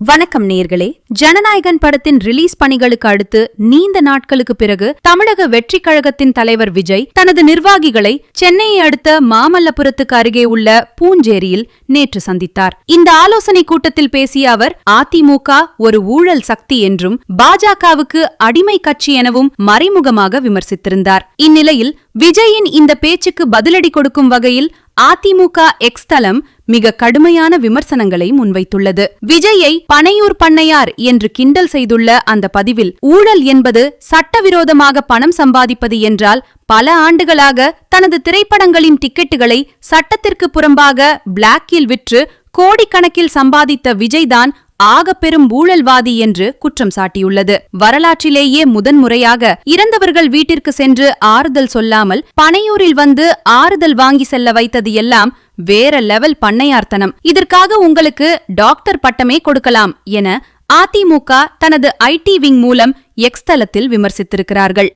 வணக்கம் நேர்களே. ஜனநாயகன் படத்தின் ரிலீஸ் பணிகளுக்கு அடுத்து நீண்ட நாட்களுக்கு பிறகு தமிழக வெற்றி கழகத்தின் தலைவர் விஜய் தனது நிர்வாகிகளை சென்னையை அடுத்த மாமல்லபுரத்துக்கு அருகே உள்ள பூஞ்சேரியில் நேற்று சந்தித்தார். இந்த ஆலோசனை கூட்டத்தில் பேசிய அவர் அதிமுக ஒரு ஊழல் சக்தி என்றும் பாஜகவுக்கு அடிமை கட்சி எனவும் மறைமுகமாக விமர்சித்திருந்தார். இந்நிலையில் விஜயின் இந்த பேச்சுக்கு பதிலடி கொடுக்கும் வகையில் அதிமுக எக்ஸ் தளம் மிக கடுமையான விமர்சனங்களை முன்வைத்துள்ளது. விஜயை பனையூர் பண்ணையார் என்று கிண்டல் செய்துள்ள அந்த பதிவில் ஊழல் என்பது சட்டவிரோதமாக பணம் சம்பாதிப்பது என்றால் பல ஆண்டுகளாக தனது திரைப்படங்களின் டிக்கெட்டுகளை சட்டத்திற்கு புறம்பாக பிளாக்கில் விற்று கோடிக்கணக்கில் சம்பாதித்த விஜய்தான் ஆக பெரும் ஊழல்வாதி என்று குற்றம் சாட்டியுள்ளது. வரலாற்றிலேயே முதன்முறையாக இறந்தவர்கள் வீட்டிற்கு சென்று ஆறுதல் சொல்லாமல் பனையூரில் வந்து ஆறுதல் வாங்கி செல்ல வைத்தது எல்லாம் வேற லெவல் பண்ணையார்த்தனம். இதற்காக உங்களுக்கு டாக்டர் பட்டமே கொடுக்கலாம் என அதிமுக தனது ஐடி விங் மூலம் எக்ஸ்தலத்தில் விமர்சித்திருக்கிறார்கள்.